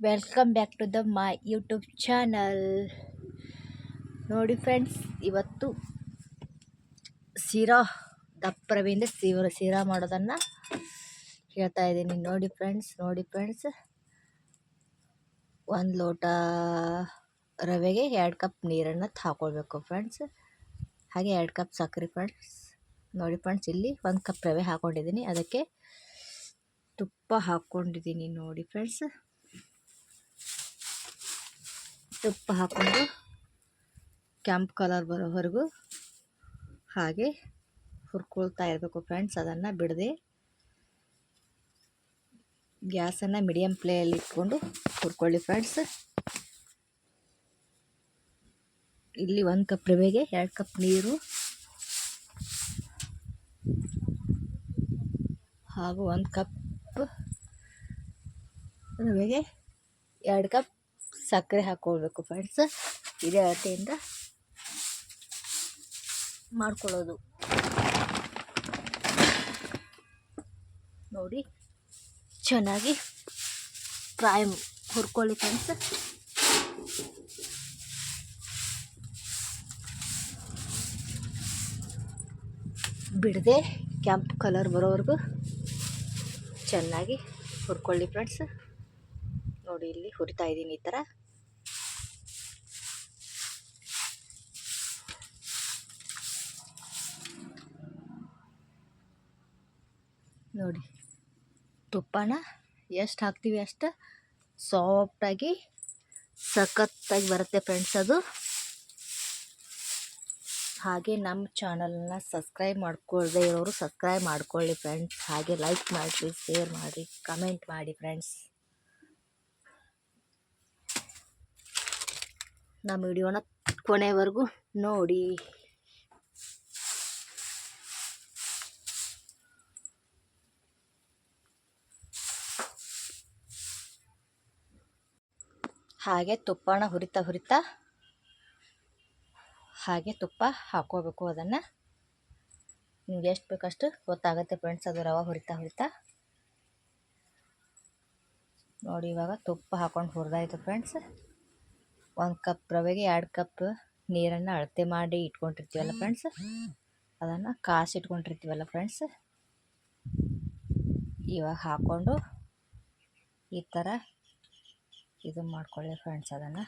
Welcome back to the my YouTube channel ನೋಡಿ friends ಇವತ್ತು ಶಿರಾ ದಪ್ಪ ರವೆಯಿಂದ ಶಿವ ಶಿರಾ ಮಾಡೋದನ್ನು ಹೇಳ್ತಾ ಇದ್ದೀನಿ. ನೋಡಿ ಫ್ರೆಂಡ್ಸ್ ನೋಡಿ ಫ್ರೆಂಡ್ಸ್ ಒಂದು ಲೋಟ ರವೆಗೆ ಎರಡು ಕಪ್ ನೀರನ್ನು ಹಾಕ್ಕೊಳ್ಬೇಕು ಫ್ರೆಂಡ್ಸ್ ಹಾಗೆ ಎರಡು ಕಪ್ ಸಕ್ಕರೆ ಫ್ರೆಂಡ್ಸ್ ನೋಡಿ ಫ್ರೆಂಡ್ಸ್ ಇಲ್ಲಿ ಒಂದು ಕಪ್ ರವೆ ಹಾಕ್ಕೊಂಡಿದ್ದೀನಿ ಅದಕ್ಕೆ ತುಪ್ಪ ಹಾಕ್ಕೊಂಡಿದ್ದೀನಿ ನೋಡಿ ಫ್ರೆಂಡ್ಸ್ ತುಪ್ಪ ಹಾಕ್ಕೊಂಡು ಕೆಂಪು ಕಲರ್ ಬರೋವರೆಗೂ ಹಾಗೆ ಹುರ್ಕೊಳ್ತಾ ಇರಬೇಕು ಫ್ರೆಂಡ್ಸ್, ಅದನ್ನು ಬಿಡದೆ ಗ್ಯಾಸನ್ನು ಮೀಡಿಯಮ್ ಫ್ಲೇಯಲ್ಲಿ ಇಟ್ಕೊಂಡು ಹುರ್ಕೊಳ್ಳಿ ಫ್ರೆಂಡ್ಸ್. ಇಲ್ಲಿ ಒಂದು ಕಪ್ ರವೆಗೆ ಎರಡು ಕಪ್ ನೀರು ಹಾಗೂ ಒಂದು ಕಪ್ ರವೆಗೆ ಎರಡು ಕಪ್ ಸಕ್ಕರೆ ಹಾಕ್ಕೊಳ್ಬೇಕು ಫ್ರೆಂಡ್ಸ್ ಇದೇ ಅಳತೆಯಿಂದ ಮಾಡ್ಕೊಳ್ಳೋದು. ನೋಡಿ, ಚೆನ್ನಾಗಿ ಫ್ರೈ ಹುರ್ಕೊಳ್ಳಿ ಫ್ರೆಂಡ್ಸ್ ಬಿಡದೆ ಕೆಂಪು ಕಲರ್ ಬರೋವರೆಗೂ ಚೆನ್ನಾಗಿ ಹುರ್ಕೊಳ್ಳಿ ಫ್ರೆಂಡ್ಸ್ ನೋಡಿ, ಇಲ್ಲಿ ಹುರಿತಾ ಇದ್ದೀನಿ ಈ ಥರ ನೋಡಿ. ತುಪ್ಪನ ಎಷ್ಟು ಹಾಕ್ತೀವಿ ಅಷ್ಟು? ಸಾಫ್ಟಾಗಿ ಸಖತ್ತಾಗಿ ಬರುತ್ತೆ ಫ್ರೆಂಡ್ಸ್ ಅದು. ಹಾಗೆ ನಮ್ಮ ಚಾನಲ್ನ ಸಬ್ಸ್ಕ್ರೈಬ್ ಮಾಡ್ಕೊಳ್ದೇ ಇರೋರು ಸಬ್ಸ್ಕ್ರೈಬ್ ಮಾಡ್ಕೊಳ್ಳಿ ಫ್ರೆಂಡ್ಸ್ ಹಾಗೆ ಲೈಕ್ ಮಾಡಿರಿ ಶೇರ್ ಮಾಡಿ ಕಮೆಂಟ್ ಮಾಡಿ ಫ್ರೆಂಡ್ಸ್ ನಮ್ಮ ವಿಡಿಯೋನ ಕೊನೆವರೆಗೂ ನೋಡಿ. ಹಾಗೆ ತುಪ್ಪನ ಹುರಿತಾ ಹುರಿತಾ ಹಾಗೆ ತುಪ್ಪ ಹಾಕೋಬೇಕು ಅದನ್ನು. ನಿಮ್ಗೆ ಎಷ್ಟು ಬೇಕಷ್ಟು ಗೊತ್ತಾಗುತ್ತೆ ಫ್ರೆಂಡ್ಸ್ ಅದು ರವೆ ಹುರಿತಾ ಹುರಿತಾ. ನೋಡಿ ಇವಾಗ ತುಪ್ಪ ಹಾಕ್ಕೊಂಡು ಹುರಿದಾಯಿತು ಫ್ರೆಂಡ್ಸ್ ಒಂದು ಕಪ್ ರವೆಗೆ ಎರಡು ಕಪ್ ನೀರನ್ನು ಅಳತೆ ಮಾಡಿ ಇಟ್ಕೊಂಡಿರ್ತೀವಲ್ಲ ಫ್ರೆಂಡ್ಸ್ ಅದನ್ನು ಕಾಸು ಇಟ್ಕೊಂಡಿರ್ತೀವಲ್ಲ ಫ್ರೆಂಡ್ಸ್ ಇವಾಗ ಹಾಕ್ಕೊಂಡು ಈ ಥರ ಇದು ಮಾಡ್ಕೊಳ್ಳಿ ಫ್ರೆಂಡ್ಸ್ ಅದನ್ನು.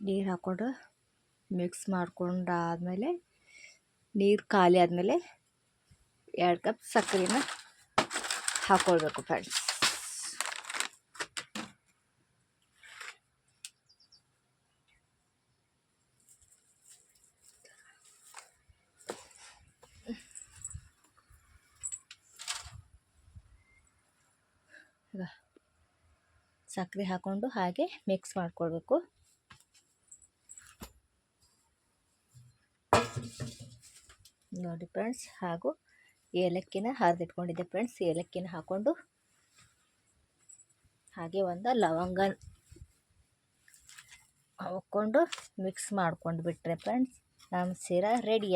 ನೀರು ಹಾಕ್ಕೊಂಡು ಮಿಕ್ಸ್ ಮಾಡ್ಕೊಂಡಾದಮೇಲೆ ನೀರು ಖಾಲಿ ಆದಮೇಲೆ ಎರಡು ಕಪ್ ಸಕ್ಕರೆನ ಹಾಕ್ಕೊಳ್ಬೇಕು ಫ್ರೆಂಡ್ಸ್ ಈಗ ಸಕ್ಕರೆ ಹಾಕ್ಕೊಂಡು ಹಾಗೆ ಮಿಕ್ಸ್ ಮಾಡ್ಕೊಳ್ಬೇಕು. ನೋಡಿ ಫ್ರೆಂಡ್ಸ್ ಹಾಗೂ ಏಲಕ್ಕಿನ ಹರಿದಿಟ್ಕೊಂಡಿದ್ದೆ ಫ್ರೆಂಡ್ಸ್ ಏಲಕ್ಕಿನ ಹಾಕ್ಕೊಂಡು ಹಾಗೆ ಒಂದು ಲವಂಗ ಹಾಕ್ಕೊಂಡು ಮಿಕ್ಸ್ ಮಾಡ್ಕೊಂಡು ಬಿಟ್ಟರೆ ಫ್ರೆಂಡ್ಸ್ ನಮ್ಮ ಸೀರಾ ರೆಡಿ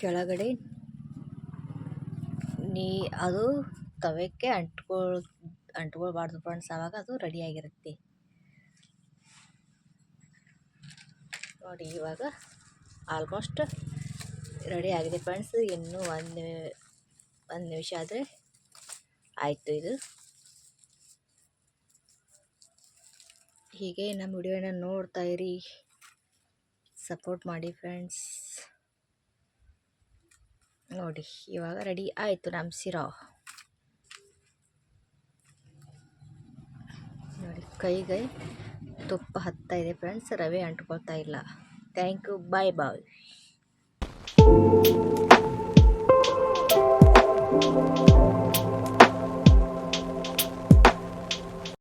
ಕೆಳಗಡೆ ನೀ, ಅದು ತವಕ್ಕೆ ಅಂಟ್ಕೊಳ್, ಅಂಟ್ಕೊಳ್ಬಾರ್ದು ಫ್ರೆಂಡ್ಸ್ ಆವಾಗ ಅದು ರೆಡಿಯಾಗಿರುತ್ತೆ ನೋಡಿ, ಇವಾಗ ಆಲ್ಮೋಸ್ಟ್ ರೆಡಿ ಆಗಿದೆ ಫ್ರೆಂಡ್ಸ್ ಇನ್ನೂ ಒಂದು ಒಂದು ನಿಮಿಷ ಆದರೆ ಆಯಿತು ಇದು. ಹೀಗೆ ನಮ್ಮ ವಿಡಿಯೋನ ನೋಡ್ತಾ ಸಪೋರ್ಟ್ ಮಾಡಿ ಫ್ರೆಂಡ್ಸ್ ನೋಡಿ, ಇವಾಗ ರೆಡಿ ಆಯಿತು ನಮ್ಮ ಸಿರಾ ನೋಡಿ, ಕೈಗೆ ತುಪ್ಪ ಹತ್ತಾ ಇದೆ ಫ್ರೆಂಡ್ಸ್ ರವೆ ಅಂಟ್ಕೊಳ್ತಾ ಇಲ್ಲ. Thank you bye bye